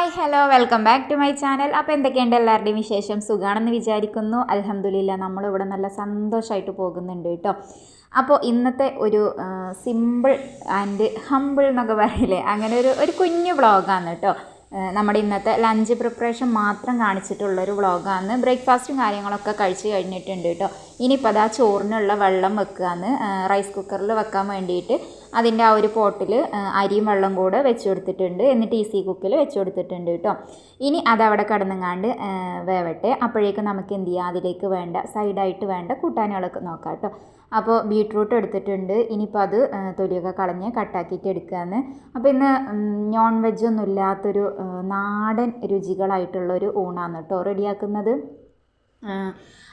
Hi hello welcome back to my channel അപ്പോൾ എന്തൊക്കെയുണ്ട് എല്ലാവരുടെയും വിശേഷം? സുഖമാണെന്ന് വിചാരിക്കുന്നു. അലഹമ്മദില്ല നമ്മളിവിടെ നല്ല സന്തോഷമായിട്ട് പോകുന്നുണ്ട് കേട്ടോ. അപ്പോൾ ഇന്നത്തെ ഒരു സിമ്പിൾ ആൻഡ് ഹമ്പിൾ എന്നൊക്കെ പറയില്ലേ? അങ്ങനെ ഒരു ഒരു കുഞ്ഞു വ്ളോഗാണ് കേട്ടോ. നമ്മുടെ ഇന്നത്തെ ലഞ്ച് പ്രിപ്പറേഷൻ മാത്രം കാണിച്ചിട്ടുള്ളൊരു വ്ളോഗാണ് ബ്രേക്ക്ഫാസ്റ്റും കാര്യങ്ങളൊക്കെ കഴിച്ച് കഴിഞ്ഞിട്ടുണ്ട് കേട്ടോ. ഇനിയിപ്പോൾ അതാ ചോറിനുള്ള വെള്ളം വെക്കുകയെന്ന് റൈസ് കുക്കറിൽ വെക്കാൻ വേണ്ടിയിട്ട് അതിന്റെ ആ ഒരു പോട്ടിൽ അരിയും വെള്ളം കൂടെ വെച്ച് കൊടുത്തിട്ടുണ്ട്. എന്നിട്ട് ഈസി കുക്കിൽ വെച്ച് കൊടുത്തിട്ടുണ്ട് കേട്ടോ. ഇനി അതവിടെ കടന്നങ്ങാണ്ട് വേവട്ടെ. അപ്പോഴേക്കും നമുക്ക് എന്ത് ചെയ്യാം? അതിലേക്ക് വേണ്ട സൈഡായിട്ട് വേണ്ട കൂട്ടാനുകളൊക്കെ നോക്കാം കേട്ടോ. അപ്പോൾ ബീട്രൂട്ട് എടുത്തിട്ടുണ്ട്. ഇനിയിപ്പോൾ അത് തൊലിയൊക്കെ കളഞ്ഞ് കട്ടാക്കിയിട്ട് എടുക്കുകയാണ് അപ്പോൾ ഇന്ന് നോൺ വെജ് ഒന്നും ഇല്ലാത്തൊരു നാടൻ രുചികളായിട്ടുള്ളൊരു ഊണാണ് കേട്ടോ റെഡിയാക്കുന്നത്.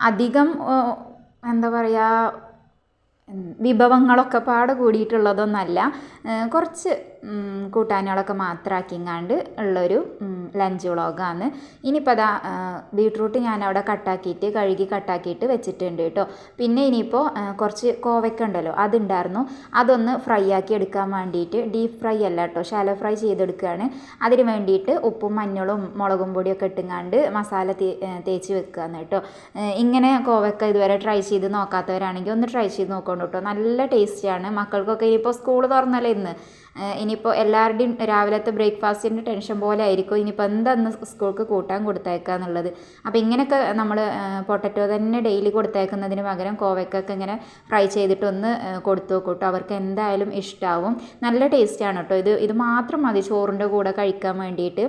അധികം എന്താ പറയുക വിഭവങ്ങളൊക്കെ പാടെ കൂടിയിട്ടുള്ളതൊന്നല്ല. കുറച്ച് കൂട്ടാനുകളൊക്കെ മാത്രമാക്കിങ്ങാണ്ട് ഉള്ളൊരു ലഞ്ച് വ്ളോഗാണ് ഇനിയിപ്പോൾ അതാ ബീട്രൂട്ട് ഞാൻ അവിടെ കട്ടാക്കിയിട്ട് കഴുകി കട്ടാക്കിയിട്ട് വെച്ചിട്ടുണ്ട് കേട്ടോ പിന്നെ ഇനിയിപ്പോൾ കുറച്ച് കോവയ്ക്ക ഉണ്ടല്ലോ അതുണ്ടായിരുന്നു. അതൊന്ന് ഫ്രൈ ആക്കി എടുക്കാൻ വേണ്ടിയിട്ട് ഡീപ്പ് ഫ്രൈ അല്ല കേട്ടോ ഷാലോ ഫ്രൈ ചെയ്തെടുക്കുകയാണ് അതിന് വേണ്ടിയിട്ട് ഉപ്പും മഞ്ഞളും മുളകും പൊടിയൊക്കെ ഇട്ടുങ്ങാണ്ട് മസാല തേച്ച് വെക്കുകയാണ് കേട്ടോ ഇങ്ങനെ കോവയ്ക്ക ഇതുവരെ ട്രൈ ചെയ്ത് നോക്കാത്തവരാണെങ്കിൽ ഒന്ന് ട്രൈ ചെയ്ത് നോക്കണം കേട്ടോ നല്ല ടേസ്റ്റിയാണ്. മക്കൾക്കൊക്കെ ഇനിയിപ്പോൾ സ്കൂൾ തുറന്നല്ലേ ഇന്ന്? ഇനിയിപ്പോൾ എല്ലാവരുടെയും രാവിലത്തെ ബ്രേക്ക്ഫാസ്റ്റിന്റെ ടെൻഷൻ പോലെ ആയിരിക്കും. ഇനിയിപ്പോൾ എന്താന്ന് സ്കൂൾക്ക് കൂട്ടാൻ കൊടുത്തേക്കുക എന്നുള്ളത്. അപ്പോൾ ഇങ്ങനെയൊക്കെ നമ്മൾ പൊട്ടറ്റോ തന്നെ ഡെയിലി കൊടുത്തേക്കുന്നതിന് പകരം കോവയ്ക്കൊക്കെ ഇങ്ങനെ ഫ്രൈ ചെയ്തിട്ടൊന്ന് കൊടുത്തു നോക്കും കേട്ടോ അവർക്ക് എന്തായാലും ഇഷ്ടമാവും നല്ല ടേസ്റ്റാണ് കേട്ടോ ഇത്. ഇത് മാത്രം മതി ചോറിന്റെ കൂടെ കഴിക്കാൻ വേണ്ടിയിട്ട്.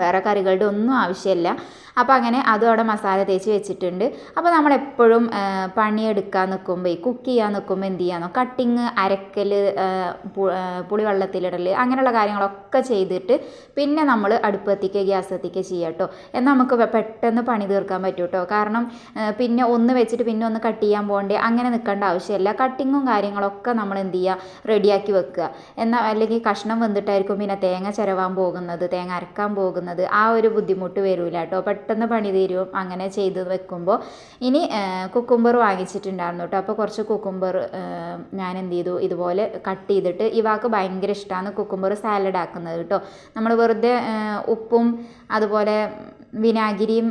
വേറെ കറികളുടെ ഒന്നും ആവശ്യമില്ല. അപ്പോൾ അങ്ങനെ അതും അവിടെ മസാല തേച്ച് വെച്ചിട്ടുണ്ട്. അപ്പോൾ നമ്മളെപ്പോഴും പണിയെടുക്കാൻ നിൽക്കുമ്പോൾ കുക്ക് ചെയ്യാൻ നിൽക്കുമ്പോൾ എന്ത് ചെയ്യാന്നോ കട്ടിങ് അരക്കൽ പുളിവെള്ളത്തിലിടൽ അങ്ങനെയുള്ള കാര്യങ്ങളൊക്കെ ചെയ്തിട്ട് പിന്നെ നമ്മൾ അടുപ്പ് എത്തിക്കുക ഗ്യാസ് എത്തിക്കുക ചെയ്യുക കേട്ടോ എന്നാൽ നമുക്ക് പെട്ടെന്ന് പണി തീർക്കാൻ പറ്റും കേട്ടോ കാരണം പിന്നെ ഒന്ന് വെച്ചിട്ട് പിന്നെ ഒന്ന് കട്ട് ചെയ്യാൻ പോകണ്ടേ അങ്ങനെ നിൽക്കേണ്ട ആവശ്യമില്ല. കട്ടിങ്ങും കാര്യങ്ങളൊക്കെ നമ്മൾ എന്ത് ചെയ്യുക റെഡിയാക്കി വെക്കുക. എന്നാൽ അല്ലെങ്കിൽ കഷ്ണം വെന്തിട്ടായിരിക്കും പിന്നെ തേങ്ങ ചിരവാൻ പോകുന്നത് തേങ്ങ അരക്കാൻ പോകുന്നത്. ആ ഒരു ബുദ്ധിമുട്ട് വരില്ല കേട്ടോ. പെട്ടെന്ന് പണി തീരും അങ്ങനെ ചെയ്ത് വെക്കുമ്പോൾ ഇനി കുക്കുംബർ വാങ്ങിച്ചിട്ടുണ്ടായിരുന്നു കേട്ടോ. അപ്പോൾ കുറച്ച് കുക്കുംബർ ഞാൻ എന്ത് ചെയ്തു? ഇതുപോലെ കട്ട് ചെയ്തിട്ട് ഇവാക്ക് ഭയങ്കര ഇഷ്ടമാണ് കുക്കുംബർ സാലഡ് ആക്കുന്നത് കേട്ടോ. നമ്മൾ വെറുതെ ഉപ്പും അതുപോലെ വിനാഗിരിയും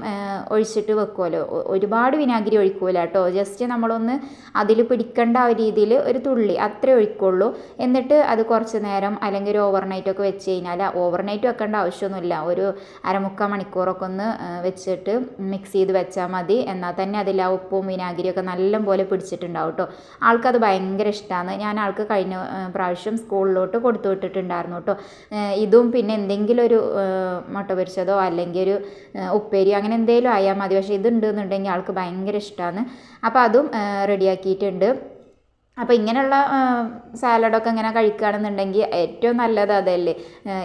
ഒഴിച്ചിട്ട് വെക്കുമല്ലോ ഒരുപാട് വിനാഗിരി ഒഴിക്കൂല കേട്ടോ. ജസ്റ്റ് നമ്മളൊന്ന് അതിൽ പിടിക്കേണ്ട ആ രീതിയിൽ ഒരു തുള്ളി അത്രേ ഒഴിക്കുള്ളൂ. എന്നിട്ട് അത് കുറച്ച് നേരം അല്ലെങ്കിൽ ഒരു ഓവർനൈറ്റ് ഒക്കെ വെച്ച് കഴിഞ്ഞാൽ ഓവർനൈറ്റ് വെക്കേണ്ട ആവശ്യമൊന്നുമില്ല. ഒരു അരമുക്കാൽ മണിക്കൂറൊക്കെ ഒന്ന് വെച്ചിട്ട് മിക്സ് ചെയ്ത് വെച്ചാൽ മതി. എന്നാൽ തന്നെ അതിൽ ആ ഉപ്പും വിനാഗിരിയൊക്കെ നല്ലപോലെ പിടിച്ചിട്ടുണ്ടാവും കേട്ടോ. ആൾക്കത് ഭയങ്കര ഇഷ്ടമാണ്. ഞാൻ ആൾക്ക് കഴിഞ്ഞ പ്രാവശ്യം സ്കൂളിലോട്ട് കൊടുത്തു വിട്ടിട്ടുണ്ടായിരുന്നു കേട്ടോ. ഇതും പിന്നെ എന്തെങ്കിലും ഒരു മുട്ട പൊരിച്ചതോ അല്ലെങ്കിൽ ഒരു ഉപ്പേരി അങ്ങനെ എന്തെങ്കിലും ആയാൽ മതി. പക്ഷേ ഇതുണ്ടെന്നുണ്ടെങ്കിൽ ആൾക്ക് ഭയങ്കര ഇഷ്ടമാണ് അപ്പോൾ അതും റെഡിയാക്കിയിട്ടുണ്ട്. അപ്പോൾ ഇങ്ങനെയുള്ള സാലഡൊക്കെ ഇങ്ങനെ കഴിക്കുകയാണെന്നുണ്ടെങ്കിൽ ഏറ്റവും നല്ലത് അതല്ലേ?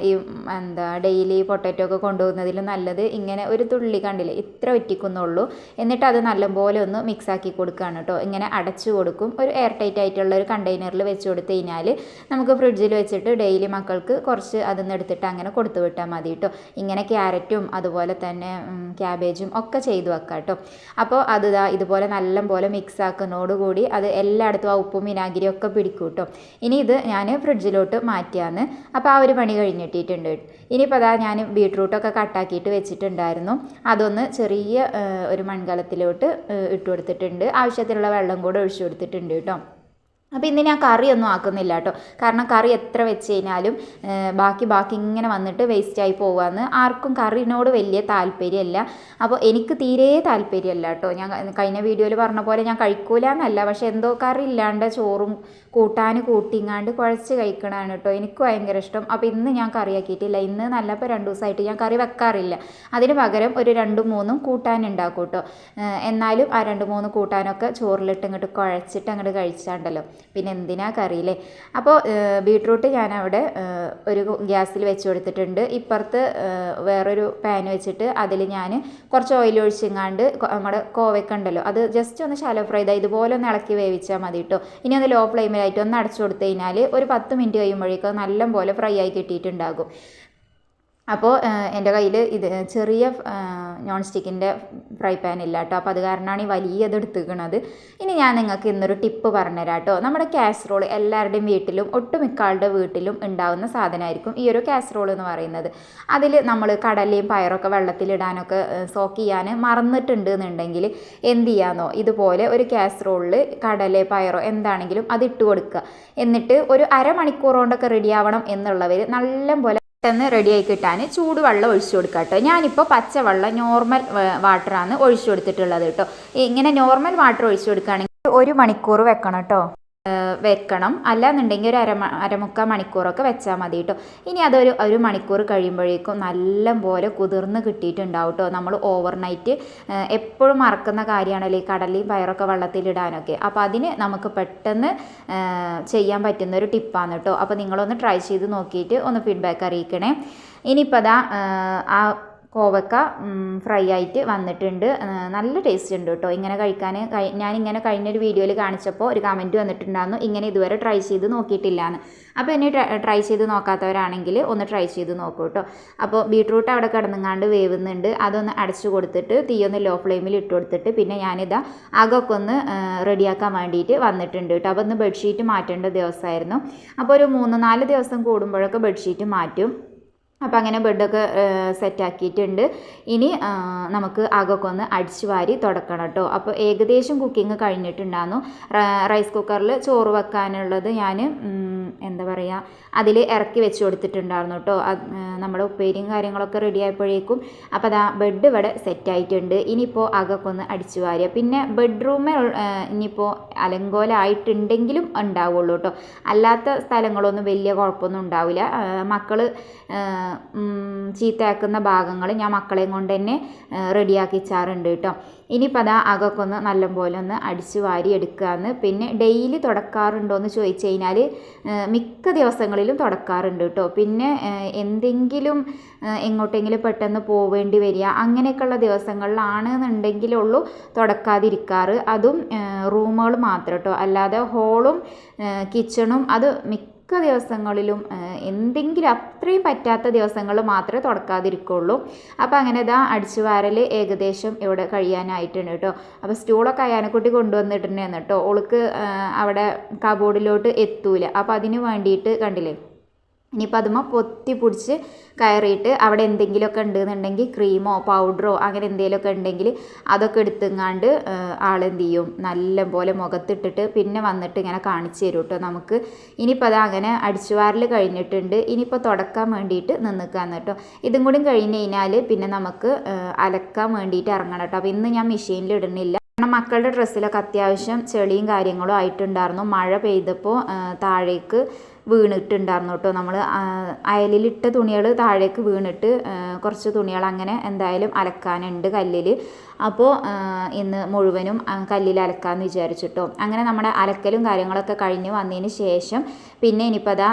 ഈ എന്താ ഡെയിലി പൊട്ടറ്റോ ഒക്കെ കൊണ്ടുപോകുന്നതിലും നല്ലത് ഇങ്ങനെ ഒരു തുള്ളി കണ്ടില്ലേ ഇത്ര ഒറ്റിക്കുന്നുള്ളൂ. എന്നിട്ട് അത് നല്ലപോലെ ഒന്ന് മിക്സ് ആക്കി കൊടുക്കുകയാണ് കേട്ടോ. ഇങ്ങനെ അടച്ചു കൊടുക്കും. ഒരു എയർ ടൈറ്റ് ആയിട്ടുള്ള ഒരു കണ്ടെയ്നറിൽ വെച്ച് കൊടുത്തു കഴിഞ്ഞാൽ നമുക്ക് ഫ്രിഡ്ജിൽ വെച്ചിട്ട് ഡെയിലി മക്കൾക്ക് കുറച്ച് അതിൽ എടുത്തിട്ട് അങ്ങനെ കൊടുത്തു വിട്ടാൽ മതി കേട്ടോ. ഇങ്ങനെ ക്യാരറ്റും അതുപോലെ തന്നെ ക്യാബേജും ഒക്കെ ചെയ്തു വെക്കാം കേട്ടോ. അപ്പോൾ അത് ഇതുപോലെ നല്ലപോലെ മിക്സ് ആക്കുന്നതോടുകൂടി അത് എല്ലായിടത്തും ആ ഉപ്പും വിനാഗിരിയും ഒക്കെ പിടിക്കും കേട്ടോ. ഇനി ഇത് ഞാൻ ഫ്രിഡ്ജിലോട്ട് മാറ്റിയാന്ന് അപ്പോൾ ആ ഒരു പണി കഴിഞ്ഞിട്ടിട്ടുണ്ട് ഇനിയിപ്പോൾ അതാ ഞാൻ ബീട്രൂട്ടൊക്കെ കട്ടാക്കിയിട്ട് വെച്ചിട്ടുണ്ടായിരുന്നു. അതൊന്ന് ചെറിയ ഒരു മൺകലത്തിലോട്ട് ഇട്ട് കൊടുത്തിട്ടുണ്ട്. ആവശ്യത്തിനുള്ള വെള്ളം കൂടെ ഒഴിച്ചു കൊടുത്തിട്ടുണ്ട് കേട്ടോ. അപ്പോൾ ഇന്ന് ഞാൻ കറിയൊന്നും ആക്കുന്നില്ല കേട്ടോ. കാരണം കറി എത്ര വെച്ച് കഴിഞ്ഞാലും ബാക്കി ബാക്കി ഇങ്ങനെ വന്നിട്ട് വേസ്റ്റായി പോകാമെന്ന് ആർക്കും കറിനോട് വലിയ താല്പര്യമല്ല അപ്പോൾ എനിക്ക് തീരെ താല്പര്യമല്ല കേട്ടോ. ഞാൻ കഴിഞ്ഞ വീഡിയോയിൽ പറഞ്ഞ പോലെ ഞാൻ കഴിക്കൂല എന്നല്ല പക്ഷെ എന്തോ കറി ഇല്ലാണ്ട് ചോറും കൂട്ടാൻ കൂട്ടിങ്ങാണ്ട് കുഴച്ച് കഴിക്കണതാണ് കേട്ടോ എനിക്ക് ഭയങ്കര ഇഷ്ടം. അപ്പോൾ ഇന്ന് ഞാൻ കറിയാക്കിയിട്ടില്ല. ഇന്ന് നല്ലപ്പോൾ രണ്ട് ദിവസമായിട്ട് ഞാൻ കറി വെക്കാറില്ല. അതിന് പകരം ഒരു രണ്ടും മൂന്നും കൂട്ടാൻ ഉണ്ടാക്കും കേട്ടോ. എന്നാലും ആ രണ്ട് മൂന്ന് കൂട്ടാനൊക്കെ ചോറിലിട്ട് ഇങ്ങോട്ട് കുഴച്ചിട്ട് അങ്ങോട്ട് കഴിച്ചാണ്ടല്ലോ. പിന്നെ എന്തിനാ കറിയില്ലേ? അപ്പോൾ ഏഹ് ബീട്രൂട്ട് ഞാനവിടെ ഒരു ഗ്യാസിൽ വെച്ച് കൊടുത്തിട്ടുണ്ട്. ഇപ്പുറത്ത് വേറൊരു പാൻ വെച്ചിട്ട് അതിൽ ഞാൻ കുറച്ച് ഓയിൽ ഒഴിച്ചിങ്ങാണ്ട് നമ്മുടെ കോവയ്ക്ക ഉണ്ടല്ലോ അത് ജസ്റ്റ് ഒന്ന് ഷാലോ ഫ്രൈ ചെയ്താൽ ഇതുപോലെ ഒന്ന് ഇളക്കി വേവിച്ചാൽ മതി കേട്ടോ ഇനി ഒന്ന് ലോ ഫ്ലെയിമിലായിട്ട് ഒന്ന് അടച്ചു കൊടുത്തു കഴിഞ്ഞാൽ ഒരു പത്ത് മിനിറ്റ് കഴിയുമ്പോഴേക്കും നല്ലപോലെ ഫ്രൈ ആയി കിട്ടിയിട്ടുണ്ടാകും. അപ്പോൾ എന്റെ കയ്യിൽ ഇത് ചെറിയ നോൺ സ്റ്റിക്കിന്റെ ഫ്രൈ പാൻ ഇല്ല കേട്ടോ അപ്പോൾ അത് കാരണമാണ് ഈ വലിയത് എടുത്തുക്കണത് ഇനി ഞാൻ നിങ്ങൾക്ക് ഇന്നൊരു ടിപ്പ് പറഞ്ഞുതരാം കേട്ടോ നമ്മുടെ കാസറോൾ എല്ലാവരുടെയും വീട്ടിലും ഒട്ടുമിക്കാളുടെ വീട്ടിലും ഉണ്ടാവുന്ന സാധനമായിരിക്കും ഈ ഒരു കാസറോൾ എന്ന് പറയുന്നത്. അതിൽ നമ്മൾ കടലയും പയറൊക്കെ വെള്ളത്തിലിടാനൊക്കെ സോക്ക് ചെയ്യാൻ മറന്നിട്ടുണ്ട് എന്നുണ്ടെങ്കിൽ എന്ത് ചെയ്യാന്നോ? ഇതുപോലെ ഒരു കാസറോളിൽ കടല പയറോ എന്താണെങ്കിലും അത് ഇട്ട് കൊടുക്കുക. എന്നിട്ട് ഒരു അരമണിക്കൂർ കൊണ്ടൊക്കെ റെഡിയാവണം എന്നുള്ളവർ നല്ല പോലെ പെട്ടെന്ന് റെഡിയായി കിട്ടാൻ ചൂടുവെള്ളം ഒഴിച്ചു കൊടുക്കുക കേട്ടോ ഞാനിപ്പോൾ പച്ചവെള്ളം നോർമൽ വാട്ടറാണ് ഒഴിച്ചു കൊടുത്തിട്ടുള്ളത് കേട്ടോ ഇങ്ങനെ നോർമൽ വാട്ടർ ഒഴിച്ചു കൊടുക്കുകയാണെങ്കിൽ ഒരു മണിക്കൂർ വെക്കണം കേട്ടോ വെക്കണം. അല്ലാന്നുണ്ടെങ്കിൽ ഒരു അര അരമുക്കാൽ മണിക്കൂറൊക്കെ വെച്ചാൽ മതി കേട്ടോ ഇനി അതൊരു ഒരു മണിക്കൂർ കഴിയുമ്പോഴേക്കും നല്ല പോലെ കുതിർന്ന് കിട്ടിയിട്ടുണ്ടാവും കേട്ടോ നമ്മൾ ഓവർനൈറ്റ് എപ്പോഴും മറക്കുന്ന കാര്യമാണല്ലോ ഈ കടലയും പയറൊക്കെ വെള്ളത്തിലിടാനൊക്കെ. അപ്പോൾ അതിന് നമുക്ക് പെട്ടെന്ന് ചെയ്യാൻ പറ്റുന്ന ഒരു ടിപ്പാണ് കേട്ടോ അപ്പോൾ നിങ്ങളൊന്ന് ട്രൈ ചെയ്ത് നോക്കിയിട്ട് ഒന്ന് ഫീഡ്ബാക്ക് അറിയിക്കണേ. ഇനിയിപ്പോൾ അതാ ആ കോവക്ക ഫ്രൈ ആയിട്ട് വന്നിട്ടുണ്ട്. നല്ല ടേസ്റ്റ് ഉണ്ട് കേട്ടോ ഇങ്ങനെ കഴിക്കാൻ ഞാനിങ്ങനെ കഴിഞ്ഞൊരു വീഡിയോയിൽ കാണിച്ചപ്പോൾ ഒരു കമന്റ് വന്നിട്ടുണ്ടായിരുന്നു. ഇങ്ങനെ ഇതുവരെ ട്രൈ ചെയ്ത് നോക്കിയിട്ടില്ലാന്ന്. അപ്പോൾ ഇനി ട്രൈ ചെയ്ത് നോക്കാത്തവരാണെങ്കിൽ ഒന്ന് ട്രൈ ചെയ്ത് നോക്കൂ കേട്ടോ അപ്പോൾ ബീട്രൂട്ട് അവിടെ കിടന്നുങ്ങാണ്ട് വേവുന്നുണ്ട്. അതൊന്ന് അടച്ചു കൊടുത്തിട്ട് തീയൊന്ന് ലോ ഫ്ലെയിമിൽ ഇട്ട് കൊടുത്തിട്ട് പിന്നെ ഞാനിതാ അകൊക്കെ ഒന്ന് റെഡിയാക്കാൻ വേണ്ടിയിട്ട് വന്നിട്ടുണ്ട് കേട്ടോ അപ്പോൾ ഒന്ന് ബെഡ്ഷീറ്റ് മാറ്റേണ്ട ദിവസമായിരുന്നു. അപ്പോൾ ഒരു മൂന്ന് നാല് ദിവസം കൂടുമ്പോഴൊക്കെ ബെഡ്ഷീറ്റ് മാറ്റും. അപ്പോൾ അങ്ങനെ ബെഡൊക്കെ സെറ്റാക്കിയിട്ടുണ്ട്. ഇനി നമുക്ക് അകൊക്കെ ഒന്ന് അടിച്ചു വാരി തുടക്കണം കേട്ടോ അപ്പോൾ ഏകദേശം കുക്കിംഗ് കഴിഞ്ഞിട്ടുണ്ടായിരുന്നു റൈസ് കുക്കറിൽ ചോറ് വെക്കാനുള്ളത് ഞാൻ എന്താ പറയുക അതിൽ ഇറക്കി വെച്ച് കൊടുത്തിട്ടുണ്ടായിരുന്നു കേട്ടോ നമ്മുടെ ഉപ്പേരിയും കാര്യങ്ങളൊക്കെ റെഡി ആയപ്പോഴേക്കും അപ്പോൾ അതാ ബെഡ് ഇവിടെ സെറ്റായിട്ടുണ്ട് ഇനിയിപ്പോൾ അകൊക്കെ ഒന്ന് അടിച്ചു വാരുക പിന്നെ ബെഡ്റൂമ് ഇനിയിപ്പോൾ അലങ്കോലമായിട്ടുണ്ടെങ്കിലും ഉണ്ടാവുള്ളൂ കേട്ടോ അല്ലാത്ത സ്ഥലങ്ങളൊന്നും വലിയ കുഴപ്പമൊന്നും ഉണ്ടാവില്ല. മക്കൾ ചീത്തയാക്കുന്ന ഭാഗങ്ങൾ ഞാൻ മക്കളെയും കൊണ്ട് തന്നെ റെഡിയാക്കിച്ചാറുണ്ട് കേട്ടോ ഇനിയിപ്പോൾ അതാ അകക്കൊന്ന് നല്ലപോലെ ഒന്ന് അടിച്ച് വാരി എടുക്കുകയെന്ന് പിന്നെ ഡെയിലി തുടക്കാറുണ്ടോ എന്ന് ചോദിച്ചു കഴിഞ്ഞാൽ മിക്ക ദിവസങ്ങളിലും തുടക്കാറുണ്ട് കേട്ടോ പിന്നെ എന്തെങ്കിലും എങ്ങോട്ടെങ്കിലും പെട്ടെന്ന് പോവേണ്ടി വരിക അങ്ങനെയൊക്കെയുള്ള ദിവസങ്ങളിലാണ് എന്നുണ്ടെങ്കിലുള്ളൂ തുടക്കാതിരിക്കാറ്. അതും റൂമുകൾ മാത്രം കേട്ടോ അല്ലാതെ ഹോളും കിച്ചണും അത് മിക്ക മിക്ക ദിവസങ്ങളിലും എന്തെങ്കിലും അത്രയും പറ്റാത്ത ദിവസങ്ങൾ മാത്രമേ തുടക്കാതിരിക്കുള്ളൂ അപ്പോൾ അങ്ങനെ ഇതാ അടിച്ചു വാരൽ ഏകദേശം ഇവിടെ കഴിയാനായിട്ടുണ്ട് കേട്ടോ. അപ്പോൾ സ്റ്റൂളൊക്കെ അയാനക്കുട്ടി കൊണ്ടുവന്നിട്ടുണ്ടെന്ന് കേട്ടോ. ഓൾക്ക് അവിടെ കബോർഡിലോട്ട് എത്തൂല. അപ്പോൾ അതിന് വേണ്ടിയിട്ട് കണ്ടില്ലേ? ഇനിയിപ്പോൾ അതുമ്മ പൊത്തി പിടിച്ച് കയറിയിട്ട് അവിടെ എന്തെങ്കിലുമൊക്കെ ഉണ്ടെന്നുണ്ടെങ്കിൽ ക്രീമോ പൗഡറോ അങ്ങനെ എന്തെങ്കിലുമൊക്കെ ഉണ്ടെങ്കിൽ അതൊക്കെ എടുത്തുങ്ങാണ്ട് ആളെന്ത് ചെയ്യും നല്ല പോലെ മുഖത്തിട്ടിട്ട് പിന്നെ വന്നിട്ട് ഇങ്ങനെ കാണിച്ചു തരും കേട്ടോ നമുക്ക്. ഇനിയിപ്പോൾ അത് അങ്ങനെ അടിച്ചുവാരൽ കഴിഞ്ഞിട്ടുണ്ട്. ഇനിയിപ്പോൾ തുടക്കാൻ വേണ്ടിയിട്ട് നിന്നിക്കാന്ന് കേട്ടോ ഇതും കൂടി കഴിഞ്ഞ് കഴിഞ്ഞാൽ പിന്നെ നമുക്ക് അലക്കാൻ വേണ്ടിയിട്ട് ഇറങ്ങണം കേട്ടോ അപ്പോൾ ഇന്ന് ഞാൻ മെഷീനിൽ ഇടുന്നില്ല. കാരണം മക്കളുടെ ഡ്രസ്സിലൊക്കെ അത്യാവശ്യം ചെളിയും കാര്യങ്ങളും ആയിട്ടുണ്ടായിരുന്നു. മഴ പെയ്തപ്പോൾ താഴേക്ക് വീണിട്ടുണ്ടായിരുന്നു കേട്ടോ. നമ്മൾ അയലിലിട്ട തുണികൾ താഴേക്ക് വീണിട്ട് കുറച്ച് തുണികൾ അങ്ങനെ എന്തായാലും അലക്കാനുണ്ട് കല്ലിൽ അപ്പോൾ ഇന്ന് മുഴുവനും കല്ലിൽ അലക്കാമെന്ന് വിചാരിച്ചിട്ടോ അങ്ങനെ നമ്മുടെ അലക്കലും കാര്യങ്ങളൊക്കെ കഴിഞ്ഞ് വന്നതിന് ശേഷം പിന്നെ ഇനിയിപ്പോൾ അതാ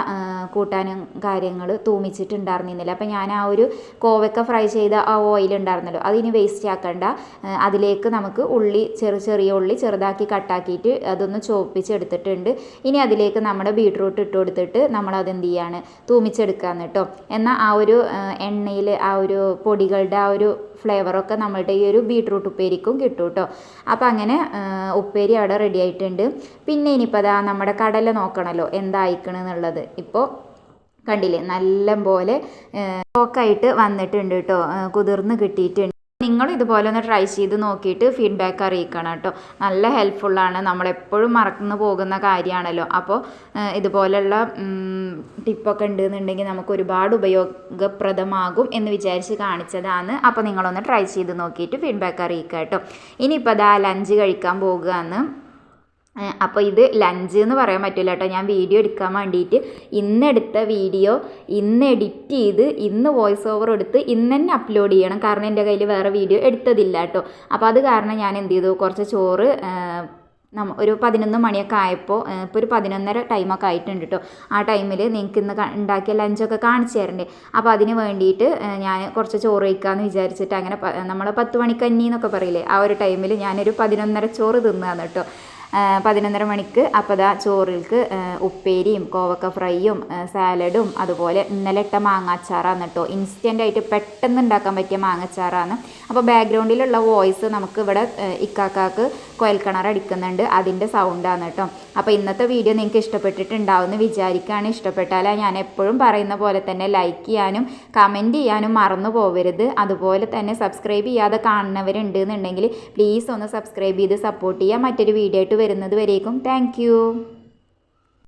കൂട്ടാനും കാര്യങ്ങൾ തൂമിച്ചിട്ടുണ്ടായിരുന്നില്ല. അപ്പോൾ ഞാൻ ആ ഒരു കോവക്ക ഫ്രൈ ചെയ്ത ആ ഓയിൽ ഉണ്ടായിരുന്നല്ലോ അതിന് വേസ്റ്റ് ആക്കണ്ട. അതിലേക്ക് നമുക്ക് ഉള്ളി ചെറു ചെറിയ ഉള്ളി ചെറുതാക്കി കട്ടാക്കിയിട്ട് അതൊന്ന് ചോപ്പിച്ചെടുത്തിട്ടുണ്ട് ഇനി അതിലേക്ക് നമ്മുടെ ബീട്രൂട്ട് ഇട്ട് കൊടുത്തിട്ട് നമ്മൾ എന്ത് ചെയ്യാണ് തൂമിച്ചെടുക്കാന്ന് കേട്ടോ. എന്നാൽ ആ ഒരു എണ്ണയിൽ ആ ഒരു പൊടികളുടെ ആ ഒരു ഫ്ലേവറൊക്കെ നമ്മളുടെ ഈ ഒരു ബീട്രൂട്ട് ഉപ്പേരിക്കും കിട്ടും കേട്ടോ. അപ്പോൾ അങ്ങനെ ഉപ്പേരി അവിടെ റെഡി ആയിട്ടുണ്ട്. പിന്നെ ഇനിയിപ്പോൾ അതാ നമ്മുടെ കടല നോക്കണമല്ലോ എന്തായിക്കണെന്നുള്ളത് ഇപ്പോൾ കണ്ടില്ലേ നല്ല പോലെ ഓക്കായിട്ട് വന്നിട്ടുണ്ട് കേട്ടോ. കുതിർന്ന് കിട്ടിയിട്ടുണ്ട്. നിങ്ങളും ഇതുപോലെ ഒന്ന് ട്രൈ ചെയ്ത് നോക്കിയിട്ട് ഫീഡ്ബാക്ക് അറിയിക്കണം കേട്ടോ. നല്ല ഹെൽപ്ഫുള്ളാണ് നമ്മളെപ്പോഴും മറന്നു പോകുന്ന കാര്യമാണല്ലോ. അപ്പോൾ ഇതുപോലെയുള്ള ടിപ്പൊക്കെ ഉണ്ടെന്നുണ്ടെങ്കിൽ നമുക്ക് ഒരുപാട് ഉപയോഗപ്രദമാകും എന്ന് വിചാരിച്ച് കാണിച്ചതാണ്. അപ്പോൾ നിങ്ങളൊന്ന് ട്രൈ ചെയ്ത് നോക്കിയിട്ട് ഫീഡ്ബാക്ക് അറിയിക്കുക കേട്ടോ. ഇനിയിപ്പോൾ അതാ ലഞ്ച് കഴിക്കാൻ പോകുകയെന്ന് അപ്പോൾ ഇത് ലഞ്ച് എന്ന് പറയാൻ പറ്റില്ല കേട്ടോ. ഞാൻ വീഡിയോ എടുക്കാൻ വേണ്ടിയിട്ട് ഇന്നെടുത്ത വീഡിയോ ഇന്ന് എഡിറ്റ് ചെയ്ത് ഇന്ന് വോയിസ് ഓവർ എടുത്ത് ഇന്ന് തന്നെ അപ്ലോഡ് ചെയ്യണം. കാരണം എന്റെ കയ്യിൽ വേറെ വീഡിയോ എടുത്തതില്ല കേട്ടോ. അപ്പോൾ അത് കാരണം ഞാൻ എന്ത് ചെയ്തു? കുറച്ച് ചോറ് നമ്മ ഒരു പതിനൊന്ന് മണിയൊക്കെ ആയപ്പോൾ ഇപ്പോൾ ഒരു പതിനൊന്നര ടൈമൊക്കെ ആയിട്ടുണ്ട് കേട്ടോ. ആ ടൈമിൽ നിങ്ങൾക്ക് ഇന്ന് ഉണ്ടാക്കിയ ലഞ്ചൊക്കെ കാണിച്ചു തരണ്ടേ? അപ്പോൾ അതിന് വേണ്ടിയിട്ട് ഞാൻ കുറച്ച് ചോറ് കഴിക്കാമെന്ന് വിചാരിച്ചിട്ട് അങ്ങനെ നമ്മൾ പത്ത് മണിക്കഞ്ഞി എന്നൊക്കെ പറയില്ലേ? ആ ഒരു ടൈമിൽ ഞാനൊരു പതിനൊന്നര ചോറ് തിന്നാന്ന് കേട്ടോ. പതിനൊന്നര മണിക്ക് അപ്പോൾ ദാ ചോറിൽക്ക് ഉപ്പേരിയും കോവക്ക ഫ്രൈയും സാലഡും അതുപോലെ ഇന്നലെ ഇട്ട മാങ്ങാച്ചാറാണ് കേട്ടോ. ഇൻസ്റ്റന്റ് ആയിട്ട് പെട്ടെന്ന് ഉണ്ടാക്കാൻ പറ്റിയ മാങ്ങാച്ചാറാണ്. അപ്പോൾ ബാക്ക്ഗ്രൗണ്ടിലുള്ള വോയിസ് നമുക്ക് ഇവിടെ ഇക്കാക്കാക്ക് കോയൽക്കിണർ അടിക്കുന്നുണ്ട്. അതിന്റെ സൗണ്ടാണ് കേട്ടോ. അപ്പോൾ ഇന്നത്തെ വീഡിയോ നിങ്ങൾക്ക് ഇഷ്ടപ്പെട്ടിട്ടുണ്ടാവുമെന്ന് വിചാരിക്കുകയാണ്. ഇഷ്ടപ്പെട്ടാൽ ഞാൻ എപ്പോഴും പറയുന്ന പോലെ തന്നെ ലൈക്ക് ചെയ്യാനും കമന്റ് ചെയ്യാനും മറന്നു പോകരുത് അതുപോലെ തന്നെ സബ്സ്ക്രൈബ് ചെയ്യാതെ കാണുന്നവരുണ്ട് എന്നുണ്ടെങ്കിൽ പ്ലീസ് ഒന്ന് സബ്സ്ക്രൈബ് ചെയ്ത് സപ്പോർട്ട് ചെയ്യുക മറ്റൊരു വീഡിയോ ആയിട്ട് വരുന്നത് വരേക്കും. താങ്ക്